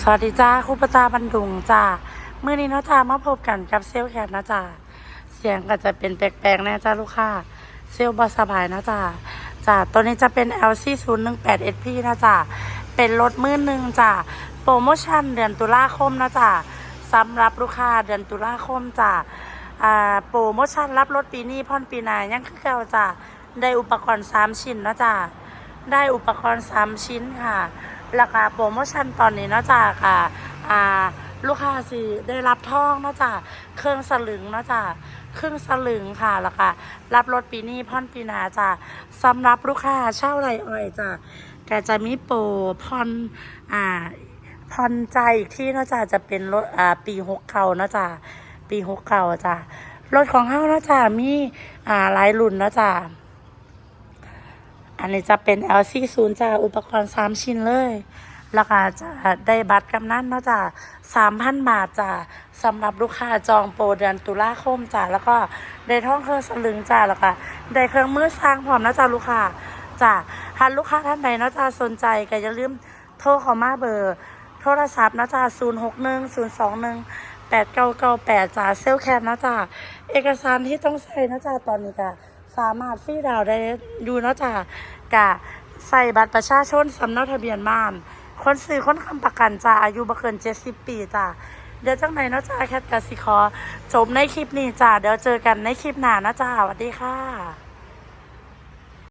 สวัสดีจ้าครูประจาบันดุงจ้าเมื่อนี้เนาะจ้ามาพบกันกับเซลแคทนะจ้าเสียงก็จะเป็นแปลกๆแน่จ้าลูกค้าเซลบอสบายนะจ้าจ้าตัวนี้จะเป็น LC 0 1 8 SP นะจ้าเป็นรถมือหนึ่งจ้าโปรโมชั่นเดือนตุลาคมนะจ้าสำหรับลูกค้าเดือนตุลาคมจ้าอ่าโปรโมชั่นรับรถปีนี้พ่อนปีหน้ายังคือเก่าจ้าได้อุปกรณ์ 3 ชิ้นนะจ้าได้อุปกรณ์ 3 ชิ้นค่ะ ราคาโปรโมชั่นตอนนี้เนาะจ้าค่ะอ่าลูกค้าสิได้รับทองเนาะจ้าเครื่องสลึงเนาะจ้าเครื่องสลึงค่ะแล้วก็รับรถปีนี้พ่อนปีนาจ้าสำหรับลูกค้าเช่าไรอ่อยจ้าก็จะมีโปรผ่อนอ่าผ่อนใจอีกที่นะจ้าจะเป็นรถอ่าปีหกเก่านะจ้าปีหกเก่าจ้ารถของเฮานะจ้ามีอ่าหลายรุ่นนะจ้า อันนี้จะเป็น LC 0 จ้าอุปกรณ์ 3 ชิ้นเลยแล้วก็จะได้บัตรกำนันเนาะจ้า3,000บาทจ้าสำหรับลูกค้าจองโปรเดือนตุลาคมจ้าแล้วก็ได้ท่องเครื่องสลึงจ้าแล้วก็ได้เครื่องมือสร้างพร้อมนะจ้าลูกค้าจ้าหากลูกค้าท่านใดเนาะจ้าสนใจก็อย่าลืมโทรเข้ามาเบอร์ โทรศัพท์นะจ้า061 021 8998จ้าเซลแคนนะจ้าเอกสารที่ต้องใส่นะจ้าตอนนี้ก็ สามารถฟรีดาวได้อยู่เนาะจ้ากะใส่บัตรประชาชนสำเนาทะเบียนบ้าน คนซื้อคนคำประกันจ้าอายุบ่เกินเจ็ดสิบปีจ้าเดี๋ยวจังไหนเนาะจ้าแคทกสิคอจบในคลิปนี้จ้าเดี๋ยวเจอกันในคลิปหน้านะจ้าสวัสดีค่ะ